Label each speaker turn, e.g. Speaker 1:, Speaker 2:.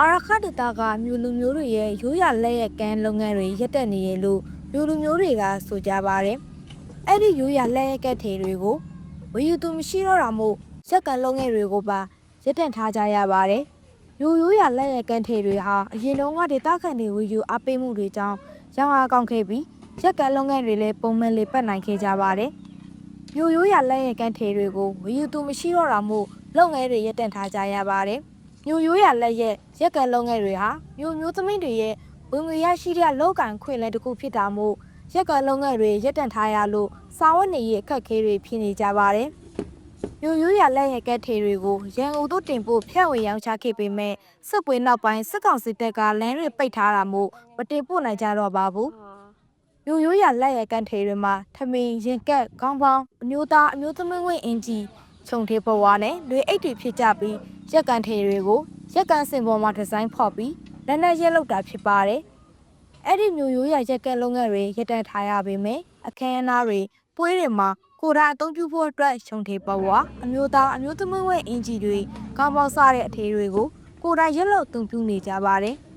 Speaker 1: အာရခဒတာကမြို့လူမျိုးတွေရဲ့ရိုးရာလက်ရကန်းလုပ်ငန်းတွေရပ်တက်နေရလို့မြို့လူမျိုးတွေကဆိုကြပါတယ်။အဲ့ဒီရိုးရာလက်ရကက်ထေတွေကိုဝေယူသူမရှိတော့တာမို့ရက်ကန်းလုပ်ငန်းတွေကိုပါရပ်တန့်ထားကြရပါတယ်။ရိုးရိုးရာလက်ရကန်းထေတွေဟာအရင်တုန်းကဒေသခံတွေဝေယူအပေးမှုတွေကြောင့်ရောင်းအားကောင်းခဲ့ပြီးရက်ကန်းလုပ်ငန်းတွေလည်းပုံမှန်လေးပတ်နိုင်ခဲ့ကြပါတယ်။ရိုးရိုးရာလက်ရကန်းထေတွေကိုဝေယူသူမရှိတော့တာမို့လုပ်ငန်းတွေရပ်တန့်ထားကြရပါတယ်။ မြို့ရိုးရလက်ရက်ရက်ကလုံငယ်တွေဟာမြို့မျိုးသမီးတွေရဲ့ဝင်ငွေရရှိတဲ့လောက်ကန်ခွင့်လဲတစ်ခုဖြစ်တာမို့ရက်ကလုံငယ်တွေရက်တန့်ထားရလို့စာဝတ်နေရေးအခက်အခဲတွေဖြစ်နေကြပါတယ်။မြို့ရိုးရလက်ရက်ကထေတွေကိုရန်ကုန်တို့တင်ပို့ဖြန့်ဝေရောင်းချခဲ့ပေမဲ့စစ်ပွဲနောက်ပိုင်းစစ်ကောင်စစ်တပ်ကလမ်းတွေပိတ်ထားတာမို့မတင်ပို့နိုင်ကြတော့ပါဘူး။မြို့ရိုးရလက်ရက်ကထေတွေမှာထမင်းရင်ကက်ခေါင်းပေါင်းအမျိုးသားအမျိုးသမီးဝင်အင်ဂျီခြုံထေဘဝနဲ့လွေအိတ်တွေဖြစ်ကြပြီး ရက်ကန်ထေတွေကိုရက်ကန်စင်ပေါ်မှာဒီဇိုင်းဖော်ပြီးလက်နဲ့ရက်လောက်တာဖြစ်ပါတယ်။အဲ့ဒီမျိုးရိုးရရက်ကန်လုပ်ငန်းတွေရက်တန့်ထားရပေမယ့်အခမ်းအနားတွေပွဲတွေမှာကိုယ်တိုင်အသုံးပြုဖို့အတွက်ရှုံထေပဝါအမျိုးသားအမျိုးသမီးဝဲအင်ဂျီတွေကောင်းပေါက်စားတဲ့အထေတွေကိုကိုယ်တိုင်ရက်လောက်အသုံးပြုနေကြပါတယ်။